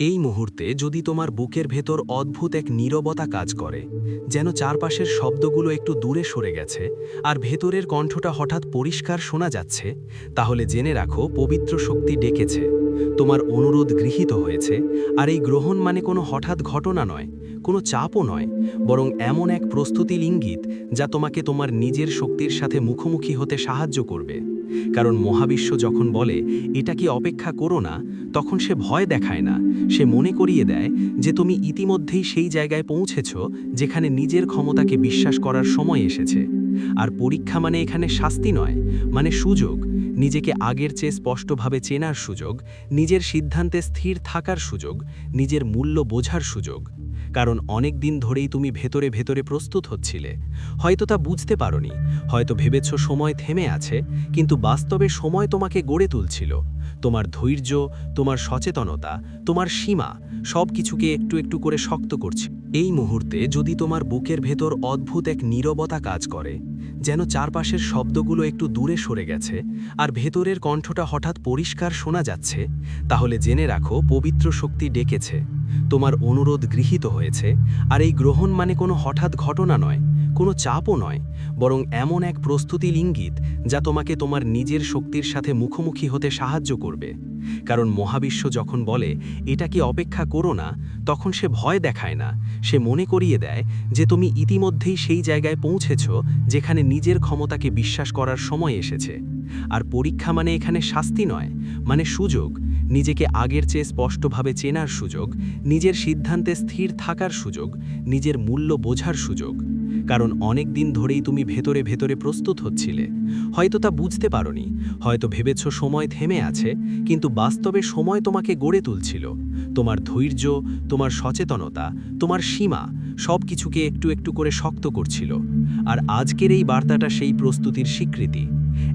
এই মুহূর্তে যদি তোমার বুকের ভেতর অদ্ভুত এক নীরবতা কাজ করে, যেন চারপাশের শব্দগুলো একটু দূরে সরে গেছে আর ভেতরের কণ্ঠটা হঠাৎ পরিষ্কার শোনা যাচ্ছে, তাহলে জেনে রাখো পবিত্র শক্তি ডেকেছে। তোমার অনুরোধ গৃহীত হয়েছে, আর এই গ্রহণ মানে কোনো হঠাৎ ঘটনা নয়, কোনো চাপও নয়, বরং এমন এক প্রস্তুতির ইঙ্গিত যা তোমাকে তোমার নিজের শক্তির সাথে মুখোমুখি হতে সাহায্য করবে। কারণ মহাবিশ্ব যখন বলে, এটা কি অপেক্ষা করো না? তখন সে ভয় দেখায় না। সে মনে করিয়ে দেয় যে, তুমি ইতিমধ্যেই সেই জায়গায় পৌঁছেছ যেখানে নিজের ক্ষমতাকে বিশ্বাস করার সময় এসেছে। আর পরীক্ষা মানে এখানে শাস্তি নয় মানে সুযোগ। নিজেকে আগের চেয়ে স্পষ্টভাবে চেনার সুযোগ, নিজের সিদ্ধান্তে স্থির থাকার সুযোগ, নিজের মূল্য বোঝার সুযোগ। কারণ অনেক দিন ধরেই তুমি ভেতরে ভেতরে প্রস্তুত হচ্ছিলে। হয়তো তা বুঝতে পারোনি, হয়তো ভেবেছ সময় থেমে আছে, কিন্তু বাস্তবে সময় তোমাকে গড়ে তুলছিল। তোমার ধৈর্য, তোমার সচেতনতা, তোমার সীমা সব কিছুকে একটু একটু করে শক্ত করছে। এই মুহূর্তে যদি তোমার বুকের ভেতর অদ্ভুত এক নীরবতা কাজ করে, যেন চারপাশের শব্দগুলো একটু দূরে সরে গেছে আর ভেতরের কণ্ঠটা হঠাৎ পরিষ্কার শোনা যাচ্ছে, তাহলে জেনে রাখো পবিত্র শক্তি ডেকেছে, তোমার অনুরোধ গৃহীত হয়েছে, আর এই গ্রহণ মানে কোনো হঠাৎ ঘটনা নয়, কোনো চাপও নয় বরং এমন এক প্রস্তুতি ইঙ্গিত যা তোমাকে তোমার নিজের শক্তির সাথে মুখোমুখি হতে সাহায্য করবে। কারণ মহাবিশ্ব যখন বলে এটা কি অপেক্ষা করো না, তখন সে ভয় দেখায় না। সে মনে করিয়ে দেয় যে তুমি ইতিমধ্যেই সেই জায়গায় পৌঁছেছ যেখানে নিজের ক্ষমতাকে বিশ্বাস করার সময় এসেছে। আর পরীক্ষা মানে এখানে শাস্তি নয় মানে সুযোগ। নিজেকে আগের চেয়ে স্পষ্টভাবে চেনার সুযোগ, নিজের সিদ্ধান্তে স্থির থাকার সুযোগ, নিজের মূল্য বোঝার সুযোগ। কারণ অনেক দিন ধরেই তুমি ভেতরে ভেতরে প্রস্তুত হচ্ছিলে। হয়তো তা বুঝতে পারোনি, হয়তো ভেবেছ সময় থেমে আছে, কিন্তু বাস্তবে সময় তোমাকে গড়ে তুলছিল। তোমার ধৈর্য, তোমার সচেতনতা, তোমার সীমা সব কিছুকে একটু একটু করে শক্ত করছিল। আর আজকের এই বার্তাটা সেই প্রস্তুতির স্বীকৃতি।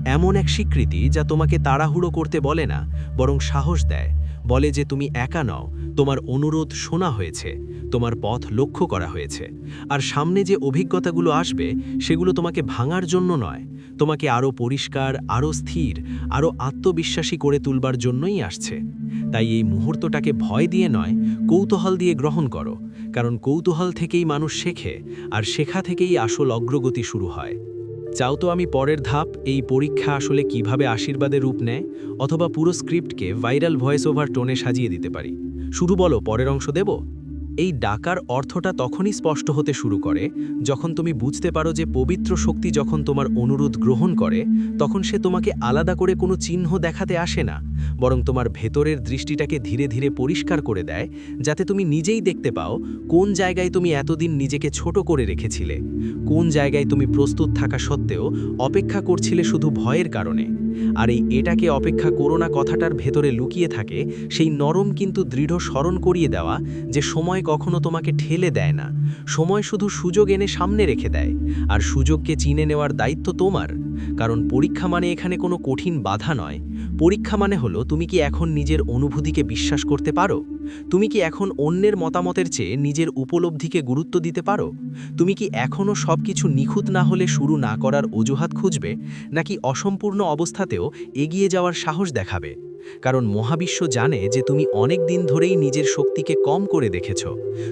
এমন এক স্বীকৃতি যা তোমাকে তাড়াহুড়ো করতে বলে না, বরং সাহস দেয়। বলে যে তুমি একা নও, তোমার অনুরোধ শোনা হয়েছে, তোমার পথ লক্ষ্য করা হয়েছে। আর সামনে যে অভিজ্ঞতাগুলো আসবে, সেগুলো তোমাকে ভাঙার জন্য নয়, তোমাকে আরও পরিষ্কার আরও স্থির আরও আত্মবিশ্বাসী করে তুলবার জন্যই আসছে। তাই এই মুহূর্তটাকে ভয় দিয়ে নয়, কৌতূহল দিয়ে গ্রহণ করো, কারণ কৌতূহল থেকেই মানুষ শেখে, আর শেখা থেকেই আসল অগ্রগতি শুরু হয়। চাও তো আমি পরের ধাপ এই পরীক্ষা আসলে কীভাবে আশীর্বাদের রূপ নেয় অথবা পুরো স্ক্রিপ্টকে ভাইরাল ভয়েস ওভার টোনে সাজিয়ে দিতে পারি। শুরু বলো, পরের অংশ দেব? এই ডাকার অর্থটা তখনই স্পষ্ট হতে শুরু করে যখন তুমি বুঝতে পারো যে পবিত্র শক্তি যখন তোমার অনুরোধ গ্রহণ করে, তখন সে তোমাকে আলাদা করে কোনো চিহ্ন দেখাতে আসে না, বরং তোমার ভেতরের দৃষ্টিটাকে ধীরে ধীরে পরিষ্কার করে দেয়, যাতে তুমি নিজেই দেখতে পাও কোন জায়গায় তুমি এতদিন নিজেকে ছোট করে রেখেছিলে, কোন জায়গায় তুমি প্রস্তুত থাকা সত্ত্বেও অপেক্ষা করছিলে শুধু ভয়ের কারণে। আর এই এটাকে অপেক্ষা করোনা কথাটার ভেতরে লুকিয়ে থাকে, সেই নরম কিন্তু দৃঢ় স্মরণ করিয়ে দেওয়া যে সময় কখনো তোমাকে ঠেলে দেয় না। সময় শুধু সুযোগ এনে সামনে রেখে দেয়, আর সুযোগকে চিনে নেওয়ার দায়িত্ব তোমার। কারণ পরীক্ষা মানে এখানে কোনো কঠিন বাধা নয়। পরীক্ষা মানে হলো, তুমি কি এখন নিজের অনুভূতিকে বিশ্বাস করতে পারো? তুমি কি এখন অন্যের মতামতের চেয়ে নিজের উপলব্ধিকে গুরুত্ব দিতে পারো? তুমি কি এখনও সব কিছু নিখুঁত না হলে শুরু না করার অজুহাত খুঁজবে? নাকি অসম্পূর্ণ অবস্থাতেও এগিয়ে যাওয়ার সাহস দেখাবে? কারণ মহাবিশ্ব জানে যে তুমি অনেক দিন ধরেই নিজের শক্তিকে কম করে দেখেছ।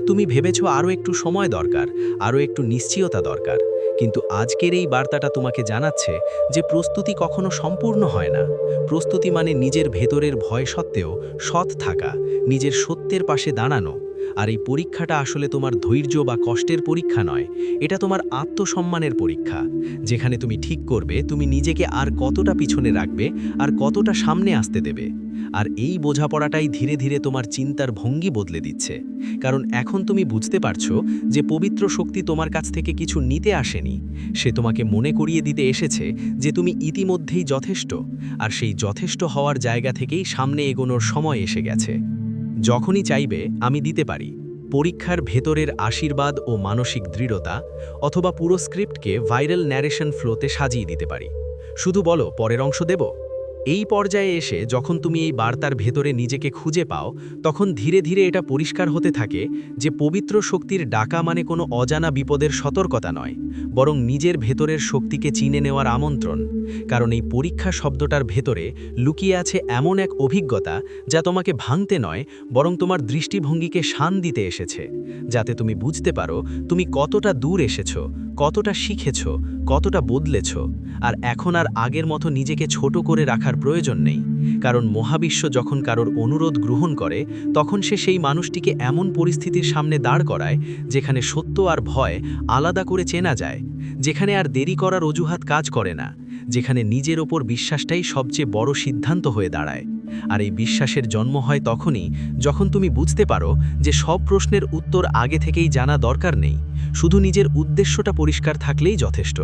তুমি ভেবেছ আরও একটু সময় দরকার, আরও একটু নিশ্চয়তা দরকার। কিন্তু আজকের এই বার্তাটা তোমাকে জানাচ্ছে যে প্রস্তুতি কখনো সম্পূর্ণ হয় না। প্রস্তুতি মানে নিজের ভেতরের ভয় সত্ত্বেও সৎ থাকা, নিজের সত্যের পাশে দাঁড়ানো আর এই পরীক্ষাটা আসলে তোমার ধৈর্য বা কষ্টের পরীক্ষা নয়, এটা তোমার আত্মসম্মানের পরীক্ষা। যেখানে তুমি ঠিক করবে, তুমি নিজেকে আর কতটা পিছনে রাখবে, আর কতটা সামনে আসতে দেবে। আর এই বোঝাপড়াটাই ধীরে ধীরে তোমার চিন্তার ভঙ্গি বদলে দিচ্ছে। কারণ এখন তুমি বুঝতে পারছ যে পবিত্র শক্তি তোমার কাছ থেকে কিছু নিতে আসেনি। সে তোমাকে মনে করিয়ে দিতে এসেছে যে তুমি ইতিমধ্যেই যথেষ্ট, আর সেই যথেষ্ট হওয়ার জায়গা থেকেই সামনে এগোনোর সময় এসে গেছে। যখনই চাইবে, আমি দিতে পারি। পরীক্ষার ভেতরের আশীর্বাদ ও মানসিক দৃঢ়তা অথবা পুরো স্ক্রিপ্টকে ভাইরাল ন্যারেশন ফ্লোতে সাজিয়ে দিতে পারি। শুধু বলো, পরের অংশ দেব? এই পর্যায়ে এসে যখন তুমি এই বার্তার ভেতরে নিজেকে খুঁজে পাও, তখন ধীরে ধীরে এটা পরিষ্কার হতে থাকে যে পবিত্র শক্তির ডাকা মানে কোনো অজানা বিপদের সতর্কতা নয়, বরং নিজের ভেতরের শক্তিকে চিনে নেওয়ার আমন্ত্রণ। কারণ এই পরীক্ষা শব্দটার ভেতরে লুকিয়ে আছে এমন এক অভিজ্ঞতা যা তোমাকে ভাঙতে নয়, বরং তোমার দৃষ্টিভঙ্গিকে শান দিতে এসেছে। যাতে তুমি বুঝতে পারো তুমি কতটা দূর এসেছ, কতটা শিখেছ, কতটা বদলেছ, আর এখন আর আগের মতো নিজেকে ছোট করে রাখার প্রয়োজন নেই, কারণ মহাবিশ্ব যখন কারোর অনুরোধ গ্রহণ করে, তখন সে সেই মানুষটিকে এমন পরিস্থিতির সামনে দাঁড় করায়, যেখানে সত্য আর ভয় আলাদা করে চেনা যায়, যেখানে আর দেরি করার অজুহাত কাজ করে না, যেখানে নিজের ওপর বিশ্বাসটাই সবচেয়ে বড় সিদ্ধান্ত হয়ে দাঁড়ায়। আর এই বিশ্বাসের জন্ম হয় তখনই, যখন তুমি বুঝতে পারো যে সব প্রশ্নের উত্তর আগে থেকেই জানা দরকার নেই, শুধু নিজের উদ্দেশ্যটা পরিষ্কার থাকলেই যথেষ্ট।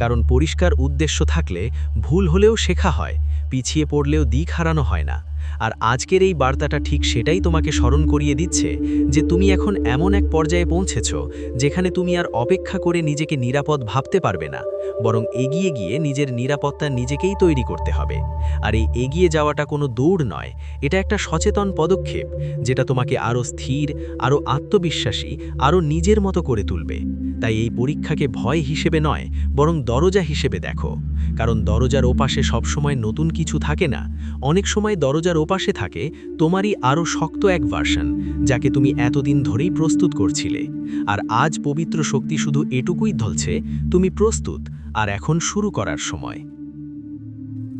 কারণ পরিষ্কার উদ্দেশ্য থাকলে ভুল হলেও শেখা হয় পিছিয়ে পড়লেও দিক হারানো হয় না। আর আজকের এই বার্তাটা ঠিক সেটাই তোমাকে স্মরণ করিয়ে দিচ্ছে যে তুমি এখন এমন এক পর্যায়ে পৌঁছেছ যেখানে তুমি আর অপেক্ষা করে নিজেকে নিরাপদ ভাবতে পারবে না, বরং এগিয়ে গিয়ে নিজের নিরাপত্তা নিজেকেই তৈরি করতে হবে। আর এই এগিয়ে যাওয়াটা কোনো দৌড় নয়, এটা একটা সচেতন পদক্ষেপ যেটা তোমাকে আরও স্থির, আরও আত্মবিশ্বাসী, আরও নিজের মতো করে তুলবে। তাই এই পরীক্ষাকে ভয় হিসেবে নয়, বরং দরজা হিসেবে দেখো। কারণ দরজার ওপাশে সবসময় নতুন কিছু থাকে না, অনেক সময় দরজার ওপাশে থাকে তোমারই আরও শক্ত এক ভার্সন, যাকে তুমি এতদিন ধরেই প্রস্তুত করছিলে। আর আজ পবিত্র শক্তি শুধু এটুকুই ধলছে, তুমি প্রস্তুত আর এখন শুরু করার সময়।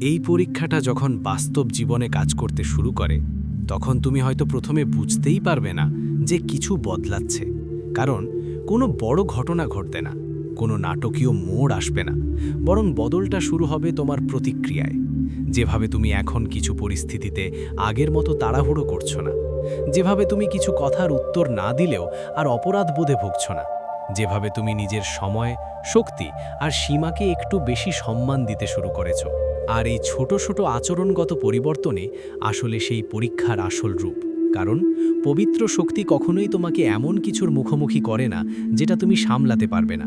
এই পরীক্ষাটা যখন বাস্তব জীবনে কাজ করতে শুরু করে, তখন তুমি হয়তো প্রথমে বুঝতেই পারবে না যে কিছু বদলাচ্ছে। কারণ কোনো বড় ঘটনা ঘটতে না, কোনো নাটকীয় মোড় আসবে না, বরং বদলটা শুরু হবে তোমার প্রতিক্রিয়ায়। যেভাবে তুমি এখন কিছু পরিস্থিতিতে আগের মতো তাড়াহুড়ো করছ না, যেভাবে তুমি কিছু কথার উত্তর না দিলেও আর অপরাধ বোধে ভুগছ না, যেভাবে তুমি নিজের সময়, শক্তি আর সীমাকে একটু বেশি সম্মান দিতে শুরু করেছ। আর এই ছোট ছোট আচরণগত পরিবর্তনে আসলে সেই পরীক্ষার আসল রূপ, কারণ পবিত্র শক্তি কখনোই তোমাকে এমন কিছুর মুখোমুখি করে না যেটা তুমি সামলাতে পারবে না।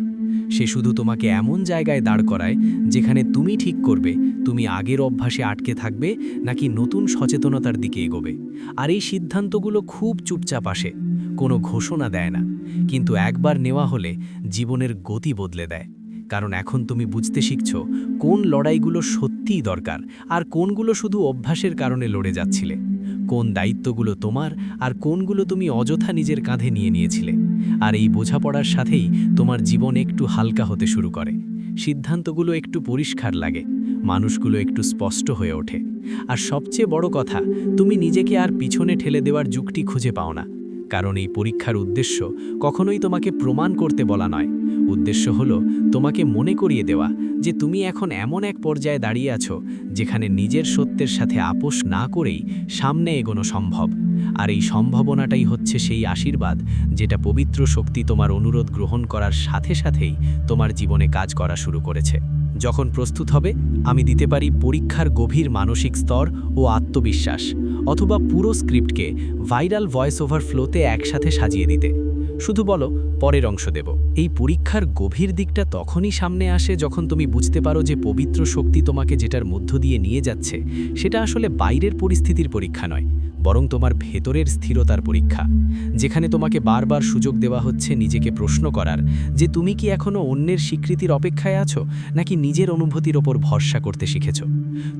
সে শুধু তোমাকে এমন জায়গায় দাঁড় করায় যেখানে তুমি ঠিক করবে, তুমি আগের অভ্যাসে আটকে থাকবে নাকি নতুন সচেতনতার দিকে এগোবে। আর এই সিদ্ধান্তগুলো খুব চুপচাপ আসে, কোনো ঘোষণা দেয় না। কিন্তু একবার নেওয়া হলে জীবনের গতি বদলে দেয়। কারণ এখন তুমি বুঝতে শিখছ কোন লড়াইগুলো সত্যিই দরকার আর কোনগুলো শুধু অভ্যাসের কারণে লড়ে যাচ্ছিলে। কোন দায়িত্বগুলো তোমার আর কোনগুলো তুমি অযথা নিজের কাঁধে নিয়ে নিয়েছিলে। আর এই বোঝাপড়ার সাথেই তোমার জীবন একটু হালকা হতে শুরু করে। সিদ্ধান্তগুলো একটু পরিষ্কার লাগে, মানুষগুলো একটু স্পষ্ট হয়ে ওঠে। আর সবচেয়ে বড় কথা, তুমি নিজেকে আর পিছনে ঠেলে দেওয়ার যুগটি খুঁজে পাও না। কারণ এই পরীক্ষার উদ্দেশ্য কখনোই তোমাকে প্রমাণ করতে বলা নয়। উদ্দেশ্য হলো তোমাকে মনে করিয়ে দেওয়া যে তুমি এখন এমন এক পর্যায়ে দাঁড়িয়ে আছো যেখানে নিজের সত্যের সাথে আপোষ না করেই সামনে এগোনো সম্ভব। আর এই সম্ভাবনাটাই হচ্ছে সেই আশীর্বাদ যেটা পবিত্র শক্তি তোমার অনুরোধ গ্রহণ করার সাথে সাথেই তোমার জীবনে কাজ করা শুরু করেছে। যখন প্রস্তুত হবে, আমি দিতে পারি পরীক্ষার গভীর মানসিক স্তর ও আত্মবিশ্বাস, অথবা পুরো স্ক্রিপ্টকে ভাইরাল ভয়েস ওভার ফ্লোতে একসাথে সাজিয়ে দিতে। শুধু বলো, পরের অংশ দেব। এই পরীক্ষার গভীর দিকটা তখনই সামনে আসে যখন তুমি বুঝতে পারো যে পবিত্র শক্তি তোমাকে যেটার মধ্য দিয়ে নিয়ে যাচ্ছে, সেটা আসলে বাইরের পরিস্থিতির পরীক্ষা নয়, বরং তোমার ভেতরের স্থিরতার পরীক্ষা, যেখানে তোমাকে বারবার সুযোগ দেওয়া হচ্ছে নিজেকে প্রশ্ন করার, যে তুমি কি এখনও অন্যের স্বীকৃতির অপেক্ষায় আছো, নাকি নিজের অনুভূতির ওপর ভরসা করতে শিখেছ?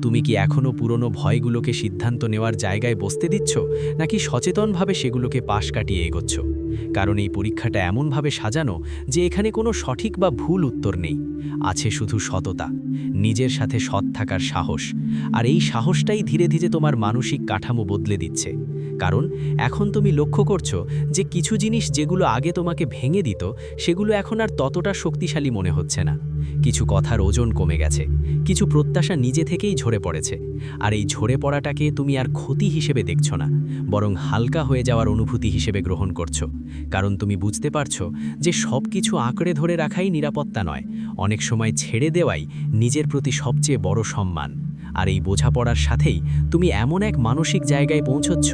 তুমি কি এখনও পুরনো ভয়গুলোকে সিদ্ধান্ত নেওয়ার জায়গায় বসতে দিচ্ছ, নাকি সচেতনভাবে সেগুলোকে পাশ কাটিয়ে এগোচ্ছ? কারণ এই পরীক্ষাটা এমনভাবে সাজানো যে এখানে কোনো সঠিক বা ভুল উত্তর নেই। আছে শুধু সততা। নিজের সাথে সৎ থাকার সাহস। আর এই সাহসটাই ধীরে ধীরে তোমার মানসিক কাঠামো বদলে দিচ্ছে। কারণ এখন তুমি লক্ষ্য করছ যে কিছু জিনিস যেগুলো আগে তোমাকে ভেঙে দিত, সেগুলো এখন আর ততটা শক্তিশালী মনে হচ্ছে না। কিছু কথার ওজন কমে গেছে, কিছু প্রত্যাশা নিজে থেকেই ঝরে পড়েছে। আর এই ঝরে পড়াটাকে তুমি আর ক্ষতি হিসেবে দেখছ না, বরং হালকা হয়ে যাওয়ার অনুভূতি হিসেবে গ্রহণ করছ। কারণ তুমি বুঝতে পারছ যে সব কিছু আঁকড়ে ধরে রাখাই নিরাপত্তা নয়, অনেক সময় ছেড়ে দেওয়াই নিজের প্রতি সবচেয়ে বড় সম্মান। আর এই বোঝাপড়ার সাথেই তুমি এমন এক মানসিক জায়গায় পৌঁছচ্ছ,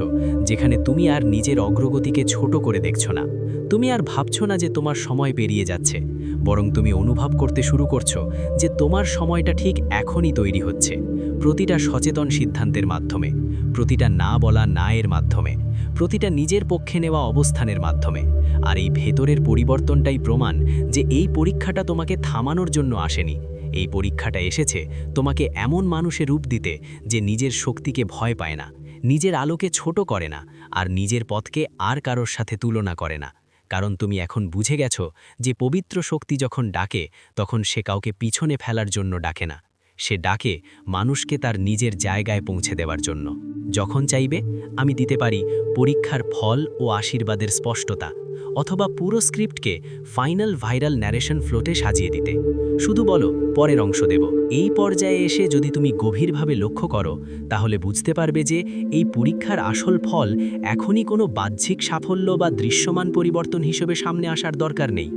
যেখানে তুমি আর নিজের অগ্রগতিকে ছোট করে দেখছ না। তুমি আর ভাবছ না যে তোমার সময় পেরিয়ে যাচ্ছে, বরং তুমি অনুভব করতে শুরু করছ যে তোমার সময়টা ঠিক এখনই তৈরি হচ্ছে। প্রতিটা সচেতন সিদ্ধান্তের মাধ্যমে, প্রতিটা না বলা না এর মাধ্যমে, প্রতিটা নিজের পক্ষে নেওয়া অবস্থানের মাধ্যমে। আর এই ভেতরের পরিবর্তনটাই প্রমাণ যে এই পরীক্ষাটা তোমাকে থামানোর জন্য আসেনি। এই পরীক্ষাটা এসেছে তোমাকে এমন মানুষের রূপ দিতে যে নিজের শক্তিকে ভয় পায় না, নিজের আলোকে ছোট করে না আর নিজের পথকে আর কারোর সাথে তুলনা করে না। কারণ তুমি এখন বুঝে গেছো যে পবিত্র শক্তি যখন ডাকে, তখন সে কাউকে পিছনে ফেলার জন্য ডাকে না। সে ডাকে মানুষকে তার নিজের জায়গায় পৌঁছে দেওয়ার জন্য। যখন চাইবে, আমি দিতে পারি পরীক্ষার ফল ও আশীর্বাদের স্পষ্টতা অথবা পুরো স্ক্রিপ্টকে ফাইনাল ভাইরাল ন্যারেশন ফ্লোটে সাজিয়ে দিতে। শুধু বলো, পরের অংশ দেব। এই পর্যায়ে এসে যদি তুমি গভীরভাবে লক্ষ্য করো, তাহলে বুঝতে পারবে যে এই পরীক্ষার আসল ফল এখনই কোনো বাহ্যিক সাফল্য বা দৃশ্যমান পরিবর্তন হিসেবে সামনে আসার দরকার নেই।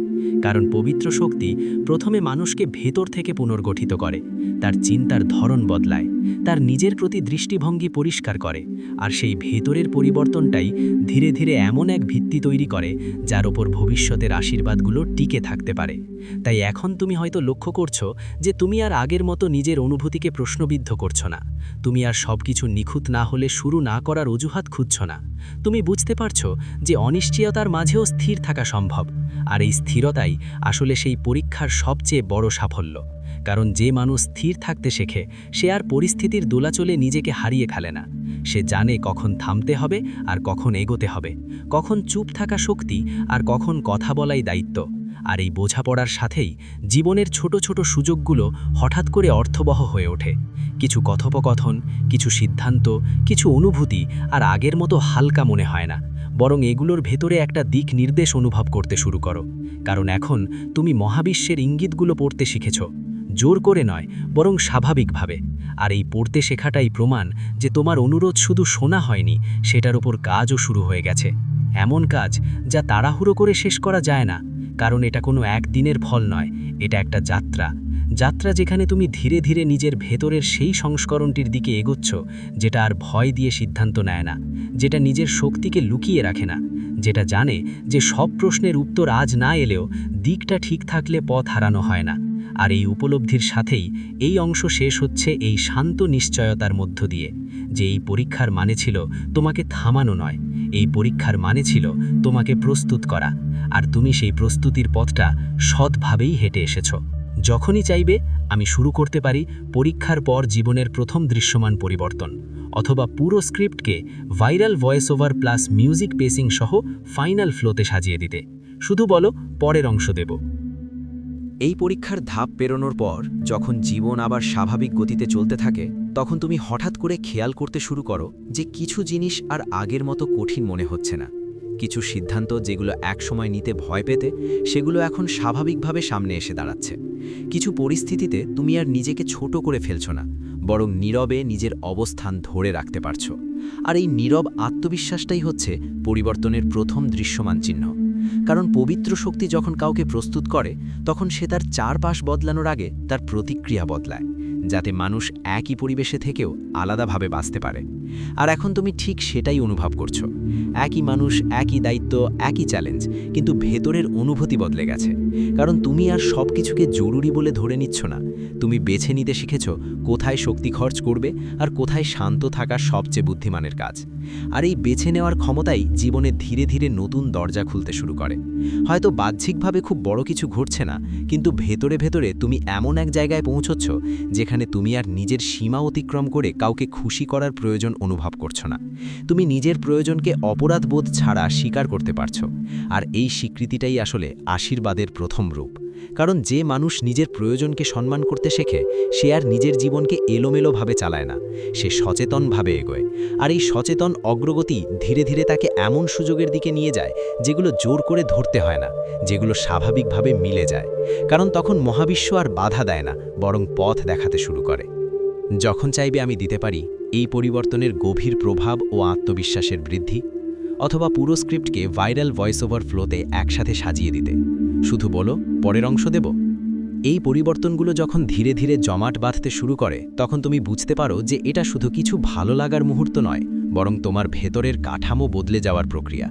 কারণ পবিত্র শক্তি প্রথমে মানুষকে ভেতর থেকে পুনর্গঠিত করে, তার চিন্তার ধরন বদলায়। তার নিজের প্রতি দৃষ্টিভঙ্গি পরিষ্কার করে, আর সেই ভেতরের পরিবর্তনটাই ধীরে ধীরে এমন এক ভিত্তি তৈরি করে, যার ওপর ভবিষ্যতের আশীর্বাদগুলো টিকে থাকতে পারে। তাই এখন তুমি হয়তো লক্ষ্য করছ যে তুমি আর আগের মতো নিজের অনুভূতিকে প্রশ্নবিদ্ধ করছ না। তুমি আর সব কিছু নিখুঁত না হলে শুরু না করার অজুহাত খুঁজছ না। তুমি বুঝতে পারছ যে অনিশ্চয়তার মাঝেও স্থির থাকা সম্ভব, আর এই স্থিরতাই আসলে সেই পরীক্ষার সবচেয়ে বড় সাফল্য। কারণ যে মানুষ স্থির থাকতে শেখে, সে আর পরিস্থিতির দোলাচলে নিজেকে হারিয়ে খেলে না। সে জানে কখন থামতে হবে আর কখন এগোতে হবে, কখন চুপ থাকা শক্তি আর কখন কথা বলাই দায়িত্ব। আর এই বোঝাপড়ার সাথেই জীবনের ছোট ছোট সুযোগগুলো হঠাৎ করে অর্থবহ হয়ে ওঠে। কিছু কথোপকথন, কিছু সিদ্ধান্ত, কিছু অনুভূতি আর আগের মতো হালকা মনে হয় না। বরং এগুলোর ভেতরে একটা দিক নির্দেশ অনুভব করতে শুরু করো। কারণ এখন তুমি মহাবিশ্বের ইঙ্গিতগুলো পড়তে শিখেছ। জোর করে নয়, বরং স্বাভাবিকভাবে। আর এই পড়তে শেখাটাই প্রমাণ যে তোমার অনুরোধ শুধু শোনা হয়নি, সেটার ওপর কাজও শুরু হয়ে গেছে। এমন কাজ যা তাড়াহুড়ো করে শেষ করা যায় না, কারণ এটা কোনো একদিনের ফল নয়, এটা একটা যাত্রা। যাত্রা যেখানে তুমি ধীরে ধীরে নিজের ভেতরের সেই সংস্করণটির দিকে এগোচ্ছ, যেটা আর ভয় দিয়ে সিদ্ধান্ত নেয় না, যেটা নিজের শক্তিকে লুকিয়ে রাখে না, যেটা জানে যে সব প্রশ্নের উত্তর আজ না এলেও দিকটা ঠিক থাকলে পথ হারানো হয় না। আর এই উপলব্ধির সাথেই এই অংশ শেষ হচ্ছে এই শান্ত নিশ্চয়তার মধ্য দিয়ে, যে এই পরীক্ষার মানে ছিল তোমাকে থামানো নয়, এই পরীক্ষার মানে ছিল তোমাকে প্রস্তুত করা, আর তুমি সেই প্রস্তুতির পথটা সৎভাবেই হেঁটে এসেছ। যখনই চাইবে, আমি শুরু করতে পারি পরীক্ষার পর জীবনের প্রথম দৃশ্যমান পরিবর্তন, অথবা পুরো স্ক্রিপ্টকে viral voice over plus music pacing সহ ফাইনাল ফ্লোতে সাজিয়ে দিতে। শুধু বলো, পরের অংশ দেব। এই পরীক্ষার ধাপ পেরোনোর পর, যখন জীবন আবার স্বাভাবিক গতিতে চলতে থাকে, তখন তুমি হঠাৎ করে খেয়াল করতে শুরু করো যে কিছু জিনিস আর আগের মতো কঠিন মনে হচ্ছে না। কিছু সিদ্ধান্ত যেগুলো একসময় নিতে ভয় পেতে, সেগুলো এখন স্বাভাবিকভাবে সামনে এসে দাঁড়াচ্ছে। কিছু পরিস্থিতিতে তুমি আর নিজেকে ছোট করে ফেলছো না, বরং নীরবে নিজের অবস্থান ধরে রাখতে পারছ। আর এই নীরব আত্মবিশ্বাসটাই হচ্ছে পরিবর্তনের প্রথম দৃশ্যমান চিহ্ন। কারণ পবিত্র শক্তি যখন কাউকে প্রস্তুত করে, তখন সে তার চারপাশ বদলানোর আগে তার প্রতিক্রিয়া বদলায়, যাতে মানুষ একই পরিবেশে থেকেও আলাদাভাবে বাঁচতে পারে। আর এখন তুমি ঠিক সেটাই অনুভব করছ। একই মানুষ, একই দায়িত্ব, একই চ্যালেঞ্জ কিন্তু ভেতরের অনুভূতি বদলে গেছে। কারণ তুমি আর সব কিছুকে জরুরি বলে ধরে নিচ্ছ না। তুমি বেছে নিতে শিখেছ কোথায় শক্তি খরচ করবে আর কোথায় শান্ত থাকা সবচেয়ে বুদ্ধিমানের কাজ। আর এই বেছে নেওয়ার ক্ষমতাই জীবনে ধীরে ধীরে নতুন দরজা খুলতে শুরু করে। হয়তো বাহ্যিকভাবে খুব বড় কিছু ঘটছে না, কিন্তু ভেতরে ভেতরে তুমি এমন এক জায়গায় পৌঁছচ্ছ যেখানে তুমি আর নিজের সীমা অতিক্রম করে কাউকে খুশি করার প্রয়োজন অনুভব করছ না। তুমি নিজের প্রয়োজনকে অপরাধবোধ ছাড়া স্বীকার করতে পারছ। আর এই স্বীকৃতিটাই আসলে আশীর্বাদের প্রথম রূপ। কারণ যে মানুষ নিজের প্রয়োজনকে সম্মান করতে শেখে, সে আর নিজের জীবনকে এলোমেলোভাবে চালায় না। সে সচেতনভাবে এগোয়। আর এই সচেতন অগ্রগতি ধীরে ধীরে তাকে এমন সুযোগের দিকে নিয়ে যায়, যেগুলো জোর করে ধরতে হয় না, যেগুলো স্বাভাবিকভাবে মিলে যায়। কারণ তখন মহাবিশ্ব আর বাধা দেয় না, বরং পথ দেখাতে শুরু করে। যখন চাইবে আমি দিতে পারি, এই পরিবর্তনের গভীর প্রভাব ও আত্মবিশ্বাসের বৃদ্ধি, অথবা পুরো স্ক্রিপ্টকে ভাইরাল ভয়েস ওভার ফ্লোতে একসাথে সাজিয়ে দিতে। শুধু বলো, পরের অংশ দেব? এই পরিবর্তনগুলো যখন ধীরে ধীরে জমাট বাঁধতে শুরু করে, তখন তুমি বুঝতে পারো যে এটা শুধু কিছু ভালো লাগার মুহূর্ত নয়, বরং তোমার ভেতরের কাঠামো বদলে যাওয়ার প্রক্রিয়া।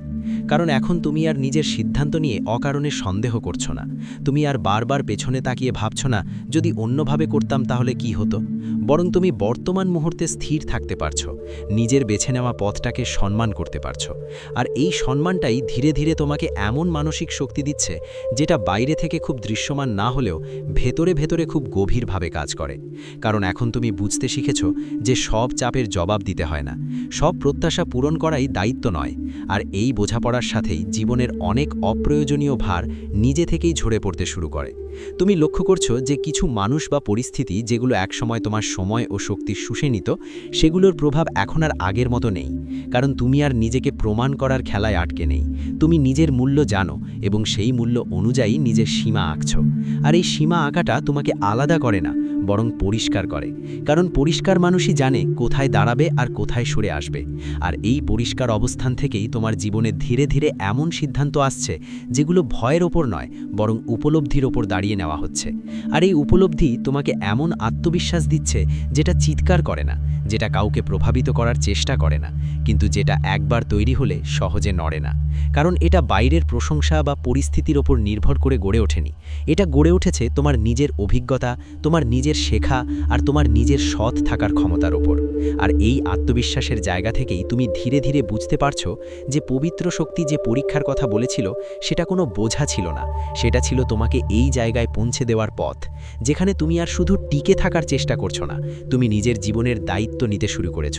কারণ এখন তুমি আর নিজের সিদ্ধান্ত নিয়ে অকারণে সন্দেহ করছ না। তুমি আর বারবার পেছনে তাকিয়ে ভাবছ না, যদি অন্যভাবে করতাম তাহলে কি হতো? বরং তুমি বর্তমান মুহূর্তে স্থির থাকতে পারছ, নিজের বেছে নেওয়া পথটাকে সম্মান করতে পারছ। আর এই সম্মানটাই ধীরে ধীরে তোমাকে এমন মানসিক শক্তি দিচ্ছে, যেটা বাইরে থেকে খুব দৃশ্যমান না হলেও ভেতরে ভেতরে খুব গভীরভাবে কাজ করে। কারণ এখন তুমি বুঝতে শিখেছ যে সব চাপের জবাব দিতে হয় না। সব প্রত্যাশা পূরণ করাই দায়িত্ব নয়। আর এই বোঝাপড়ার সাথেই জীবনের অনেক অপ্রয়োজনীয় ভার নিজে থেকেই ঝরে পড়তে শুরু করে। তুমি লক্ষ্য করছ যে কিছু মানুষ বা পরিস্থিতি যেগুলো একসময় তোমার সময় ও শক্তি শুষে নিত, সেগুলোর প্রভাব এখন আর আগের মতো নেই। কারণ তুমি আর নিজেকে প্রমাণ করার খেলায় আটকে নেই। তুমি নিজের মূল্য জানো এবং সেই মূল্য অনুযায়ী নিজের সীমা আঁকছ। আর এই সীমা আঁকাটা তোমাকে আলাদা করে না, বরং পরিষ্কার করে। কারণ পরিষ্কার মানুষই জানে কোথায় দাঁড়াবে আর কোথায় সরে আসবে। আর এই পরিষ্কার অবস্থান থেকেই তোমার জীবনে ধীরে ধীরে এমন সিদ্ধান্ত আসছে যেগুলো ভয়ের ওপর নয়, বরং উপলব্ধির ওপর দাঁড়িয়ে নেওয়া হচ্ছে। আর এই উপলব্ধি তোমাকে এমন আত্মবিশ্বাস দিচ্ছে যেটা চিৎকার করে না, যেটা কাউকে প্রভাবিত করার চেষ্টা করে না, কিন্তু যেটা একবার তৈরি হলে সহজে নড়ে না। কারণ এটা বাইরের প্রশংসা বা পরিস্থিতির ওপর নির্ভর করে গড়ে ওঠেনি। এটা গড়ে উঠেছে তোমার নিজের অভিজ্ঞতা, তোমার নিজের শেখা আর তোমার নিজের সৎ থাকার ক্ষমতার ওপর। আর এই আত্মবিশ্বাসের জায়গা থেকেই তুমি ধীরে ধীরে বুঝতে পারছ যে পবিত্র শক্তি যে পরীক্ষার কথা বলেছিল, সেটা কোনো বোঝা ছিল না। সেটা ছিল তোমাকে এই জায়গায় পৌঁছে দেওয়ার পথ, যেখানে তুমি আর শুধু টিকে থাকার চেষ্টা করছ না, তুমি নিজের জীবনের দায়িত্ব নিতে শুরু করেছ।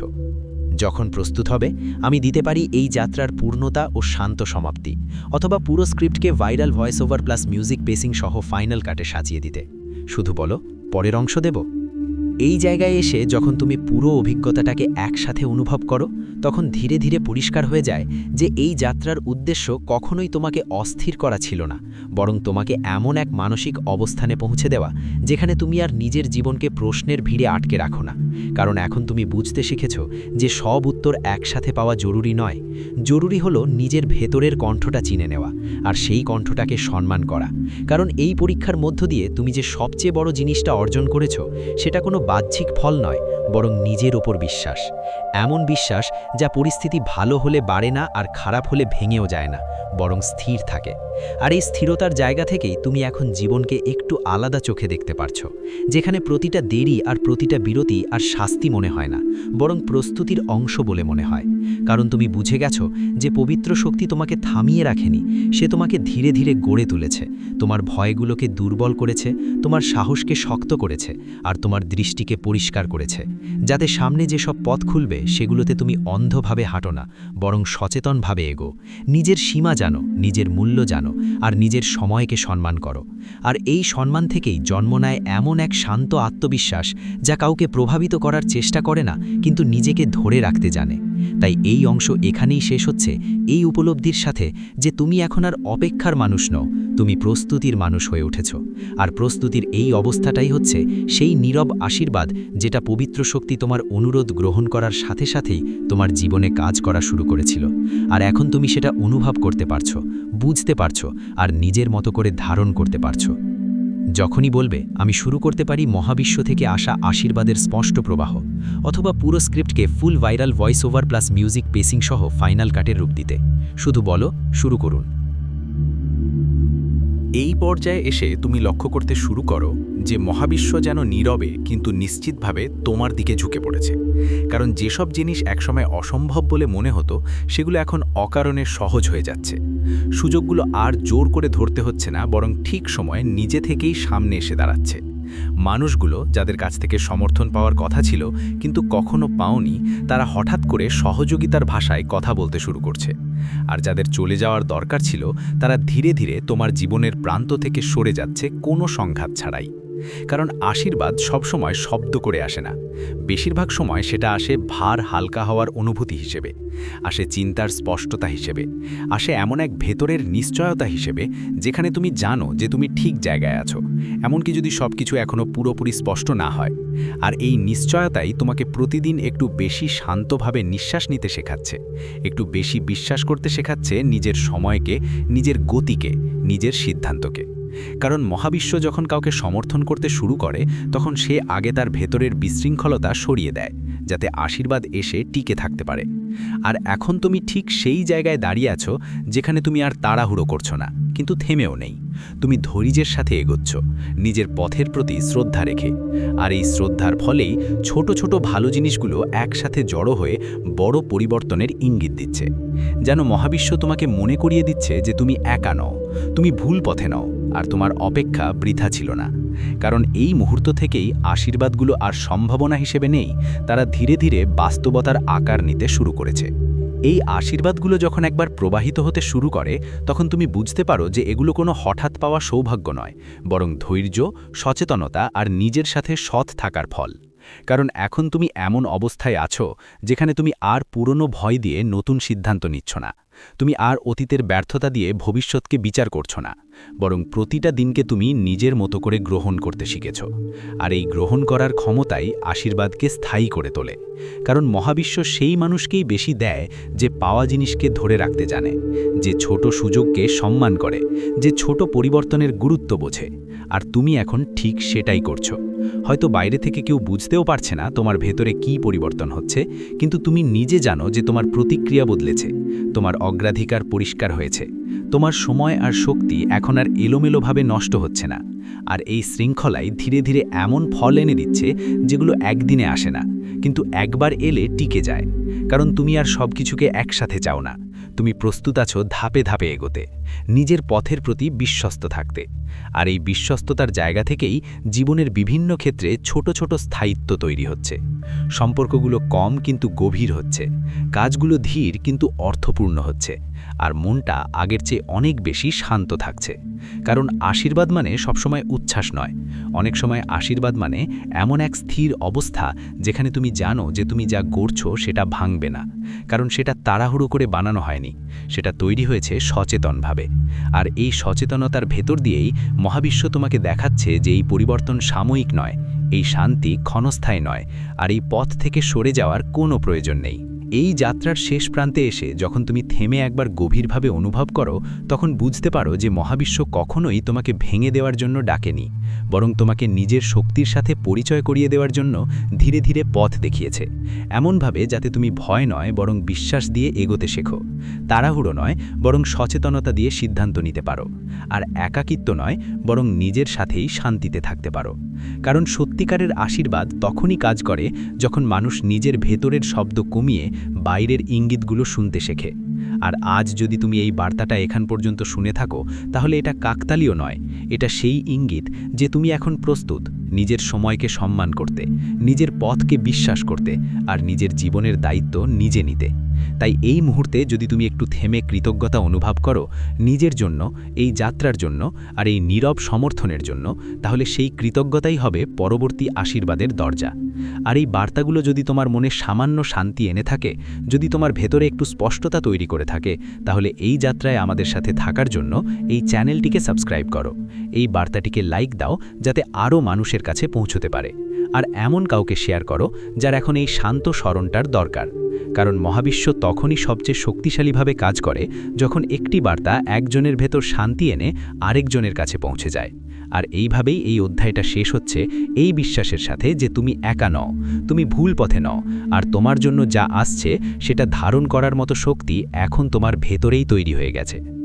যখন প্রস্তুত হবে, আমি দিতে পারি এই যাত্রার পূর্ণতা ও শান্ত সমাপ্তি, অথবা পুরো স্ক্রিপ্টকে viral voice over plus music pacing সহ ফাইনাল কাটে সাজিয়ে দিতে। শুধু বলো, পরের অংশ দেব? এই জায়গায় এসে যখন তুমি পুরো অভিজ্ঞতাটাকে একসাথে অনুভব করো, তখন ধীরে ধীরে পরিষ্কার হয়ে যায় যে এই যাত্রার উদ্দেশ্য কখনোই তোমাকে অস্থির করা ছিল না, বরং তোমাকে এমন এক মানসিক অবস্থানে পৌঁছে দেওয়া যেখানে তুমি আর নিজের জীবনকে প্রশ্নের ভিড়ে আটকে রাখো না। কারণ এখন তুমি বুঝতে শিখেছ যে সব উত্তর একসাথে পাওয়া জরুরি নয়। জরুরি হলো নিজের ভেতরের কণ্ঠটা চিনে নেওয়া আর সেই কণ্ঠটাকে সম্মান করা। কারণ এই পরীক্ষার মধ্য দিয়ে তুমি যে সবচেয়ে বড় জিনিসটা অর্জন করেছ, সেটা কোনো বাহ্যিক ফল নয় বরং নিজের ওপর বিশ্বাস। এমন বিশ্বাস যা পরিস্থিতি ভালো হলে বাড়ে না আর খারাপ হলে ভেঙেও যায় না, বরং স্থির থাকে। আর এই স্থিরতার জায়গা থেকেই তুমি এখন জীবনকে একটু আলাদা চোখে দেখতে পারছ, যেখানে প্রতিটা দেরি আর প্রতিটা বিরতি আর শাস্তি মনে হয় না, বরং প্রস্তুতির অংশ বলে মনে হয়। কারণ তুমি বুঝে গেছো যে পবিত্র শক্তি তোমাকে থামিয়ে রাখেনি, সে তোমাকে ধীরে ধীরে গড়ে তুলেছে। তোমার ভয়গুলোকে দুর্বল করেছে, তোমার সাহসকে শক্ত করেছে, আর তোমার দৃষ্টিকে পরিষ্কার করেছে। যাতে সামনে যেসব পথ খুলবে, সেগুলোতে তুমি অন্ধভাবে হাঁটো না, বরং সচেতনভাবে এগো। নিজের সীমা জানো, নিজের মূল্য জানো, আর নিজের সময়কে সম্মান করো। আর এই সম্মান থেকেই জন্ম নেয় এমন এক শান্ত আত্মবিশ্বাস, যা কাউকে প্রভাবিত করার চেষ্টা করে না, কিন্তু নিজেকে ধরে রাখতে জানে। তাই এই অংশ এখানেই শেষ হচ্ছে, এই উপলব্ধির সাথে যে তুমি এখন আর অপেক্ষার মানুষ নও, তুমি প্রস্তুতির মানুষ হয়ে উঠেছ। আর প্রস্তুতির এই অবস্থাটাই হচ্ছে সেই নীরব আশীর্বাদ, যেটা পবিত্র শক্তি তোমার অনুরোধ গ্রহণ করার সাথে সাথেই তোমার জীবনে কাজ করা শুরু করেছিল। আর এখন তুমি সেটা অনুভব করতে পারছ, বুঝতে পারছ, আর নিজের মতো করে ধারণ করতে পারছ। যখনই বলবে, আমি শুরু করতে পারি মহাবিশ্ব থেকে আসা আশীর্বাদের স্পষ্ট প্রবাহ, অথবা পুরো স্ক্রিপ্টকে full viral voice over plus music pacing সহ ফাইনাল কাটের রূপ দিতে। শুধু বলো, শুরু করুন। এই পর্যায়ে এসে তুমি লক্ষ্য করতে শুরু করো যে মহাবিশ্ব যেন নীরবে কিন্তু নিশ্চিতভাবে তোমার দিকে ঝুঁকে পড়েছে। কারণ যেসব জিনিস একসময় অসম্ভব বলে মনে হতো, সেগুলো এখন অকারণে সহজ হয়ে যাচ্ছে। সুযোগগুলো আর জোর করে ধরতে হচ্ছে না, বরং ঠিক সময়ে নিজে থেকেই সামনে এসে দাঁড়াচ্ছে। মানুষগুলো যাদের কাছ থেকে সমর্থন পাওয়ার কথা ছিল, কিন্তু কখনো পাওনি, তারা হঠাৎ করে সহযোগিতার ভাষায় কথা বলতে শুরু করছে। আর যাদের চলে যাওয়ার দরকার ছিল, তারা ধীরে ধীরে তোমার জীবনের প্রান্ত থেকে সরে যাচ্ছে কোনো সংঘাত ছাড়াই। কারণ আশীর্বাদ সবসময় শব্দ করে আসে না। বেশিরভাগ সময় সেটা আসে ভার হালকা হওয়ার অনুভূতি হিসেবে, আসে চিন্তার স্পষ্টতা হিসেবে, আসে এমন এক ভেতরের নিশ্চয়তা হিসেবে যেখানে তুমি জানো যে তুমি ঠিক জায়গায় আছো। এমনকি যদি সব কিছু এখনও পুরোপুরি স্পষ্ট না হয়, আর এই নিশ্চয়তাই তোমাকে প্রতিদিন একটু বেশি শান্তভাবে নিঃশ্বাস নিতে শেখাচ্ছে, একটু বেশি বিশ্বাস করতে শেখাচ্ছে নিজের সময়কে, নিজের গতিকে, নিজের সিদ্ধান্তকে। কারণ মহাবিশ্ব যখন কাউকে সমর্থন করতে শুরু করে, তখন সে আগে তার ভেতরের বিশৃঙ্খলতা সরিয়ে দেয়, যাতে আশীর্বাদ এসে টিকে থাকতে পারে। আর এখন তুমি ঠিক সেই জায়গায় দাঁড়িয়ে আছো, যেখানে তুমি আর তাড়াহুড়ো করছ না, কিন্তু থেমেও নেই। তুমি ধৈর্যের সাথে এগোচ্ছ, নিজের পথের প্রতি শ্রদ্ধা রেখে। আর এই শ্রদ্ধার ফলেই ছোট ছোট ভালো জিনিসগুলো একসাথে জড়ো হয়ে বড় পরিবর্তনের ইঙ্গিত দিচ্ছে। যেন মহাবিশ্ব তোমাকে মনে করিয়ে দিচ্ছে যে তুমি একা নও, তুমি ভুল পথে নও। আর তোমার অপেক্ষা বৃথা ছিল না। কারণ এই মুহূর্ত থেকেই আশীর্বাদগুলো আর সম্ভাবনা হিসেবে নেই, তারা ধীরে ধীরে বাস্তবতার আকার নিতে শুরু করেছে। এই আশীর্বাদগুলো যখন একবার প্রবাহিত হতে শুরু করে, তখন তুমি বুঝতে পারো যে এগুলো কোনো হঠাৎ পাওয়া সৌভাগ্য নয়, বরং ধৈর্য, সচেতনতা আর নিজের সাথে সৎ থাকার ফল। কারণ এখন তুমি এমন অবস্থায় আছো, যেখানে তুমি আর পুরনো ভয় দিয়ে নতুন সিদ্ধান্ত নিচ্ছ না। তুমি আর অতীতের ব্যর্থতা দিয়ে ভবিষ্যৎকে বিচার করছ না। বরং প্রতিটা দিনকে তুমি নিজের মতো করে গ্রহণ করতে শিখেছ। আর এই গ্রহণ করার ক্ষমতাই আশীর্বাদকে স্থায়ী করে তোলে। কারণ মহাবিশ্ব সেই মানুষকেই বেশি দেয় যে পাওয়া জিনিসকে ধরে রাখতে জানে, যে ছোট সুযোগকে সম্মান করে, যে ছোট পরিবর্তনের গুরুত্ব বোঝে। আর তুমি এখন ঠিক সেটাই করছ। হয়তো বাইরে থেকে কেউ বুঝতেও পারছে না তোমার ভেতরে কি পরিবর্তন হচ্ছে, কিন্তু তুমি নিজে জানো যে তোমার প্রতিক্রিয়া বদলেছে, তোমার অগ্রাধিকার পরিষ্কার হয়েছে, তোমার সময় আর শক্তি এখন আর এলোমেলোভাবে নষ্ট হচ্ছে না, আর এই শৃঙ্খলাই ধীরে ধীরে এমন ফল এনে দিচ্ছে যেগুলো একদিনে আসে না, কিন্তু একবার এলে টিকে যায়, কারণ তুমি আর সব কিছুকে একসাথে চাও না। তুমি প্রস্তুত আছো ধাপে ধাপে এগোতে, নিজের পথের প্রতি বিশ্বস্ত থাকতে। আর এই বিশ্বস্ততার জায়গা থেকেই জীবনের বিভিন্ন ক্ষেত্রে ছোট ছোট স্থায়িত্ব তৈরি হচ্ছে। সম্পর্কগুলো কম কিন্তু গভীর হচ্ছে, কাজগুলো ধীর কিন্তু অর্থপূর্ণ হচ্ছে। আর মনটা আগের চেয়ে অনেক বেশি শান্ত থাকছে। কারণ আশীর্বাদ মানে সবসময় উচ্ছ্বাস নয়। অনেক সময় আশীর্বাদ মানে এমন এক স্থির অবস্থা যেখানে তুমি জানো যে তুমি যা গড়ছো সেটা ভাঙবে না। কারণ সেটা তাড়াহুড়ো করে বানানো হয়নি। সেটা তৈরি হয়েছে সচেতনভাবে। আর এই সচেতনতার ভেতর দিয়েই মহাবিশ্ব তোমাকে দেখাচ্ছে যে এই পরিবর্তন সাময়িক নয়, এই শান্তি ক্ষণস্থায়ী নয়, আর এই পথ থেকে সরে যাওয়ার কোনো প্রয়োজন নেই। এই যাত্রার শেষ প্রান্তে এসে যখন তুমি থেমে একবার গভীরভাবে অনুভব করো, তখন বুঝতে পারো যে মহাবিশ্ব কখনোই তোমাকে ভেঙে দেওয়ার জন্য ডাকেনি, বরং তোমাকে নিজের শক্তির সাথে পরিচয় করিয়ে দেওয়ার জন্য ধীরে ধীরে পথ দেখিয়েছে। এমনভাবে যাতে তুমি ভয় নয়, বরং বিশ্বাস দিয়ে এগোতে শেখো। তাড়াহুড়ো নয়, বরং সচেতনতা দিয়ে সিদ্ধান্ত নিতে পারো। আর একাকিত্ব নয়, বরং নিজের সাথেই শান্তিতে থাকতে পারো। কারণ সত্যিকারের আশীর্বাদ তখনই কাজ করে যখন মানুষ নিজের ভেতরের শব্দ কমিয়ে বাইরের ইঙ্গিতগুলো শুনতে শেখে। আর আজ যদি তুমি এই বার্তাটা এখান পর্যন্ত শুনে থাকো, তাহলে এটা কাকতালীয় নয়। এটা সেই ইঙ্গিত যে তুমি এখন প্রস্তুত নিজের সময়কে সম্মান করতে, নিজের পথকে বিশ্বাস করতে আর নিজের জীবনের দায়িত্ব নিজে নিতে। তাই এই মুহূর্তে যদি তুমি একটু থেমে কৃতজ্ঞতা অনুভব করো নিজের জন্য, এই যাত্রার জন্য আর এই নীরব সমর্থনের জন্য, তাহলে সেই কৃতজ্ঞতাই হবে পরবর্তী আশীর্বাদের দরজা। আর এই বার্তাগুলো যদি তোমার মনে সামান্য শান্তি এনে থাকে, যদি তোমার ভেতরে একটু স্পষ্টতা তৈরি করে থাকে, তাহলে এই যাত্রায় আমাদের সাথে থাকার জন্য এই চ্যানেলটিকে সাবস্ক্রাইব করো। এই বার্তাটিকে লাইক দাও যাতে আরও মানুষের কাছে পৌঁছতে পারে। আর এমন কাউকে শেয়ার করো যার এখন এই শান্ত স্মরণটার দরকার। কারণ মহাবিশ্ব তখনই সবচেয়ে শক্তিশালীভাবে কাজ করে যখন একটি বার্তা একজনের ভেতর শান্তি এনে আরেকজনের কাছে পৌঁছে যায়। আর এইভাবেই এই অধ্যায়টা শেষ হচ্ছে এই বিশ্বাসের সাথে যে তুমি একা নও, তুমি ভুল পথে নও, আর তোমার জন্য যা আসছে সেটা ধারণ করার মতো শক্তি এখন তোমার ভেতরেই তৈরি হয়ে গেছে।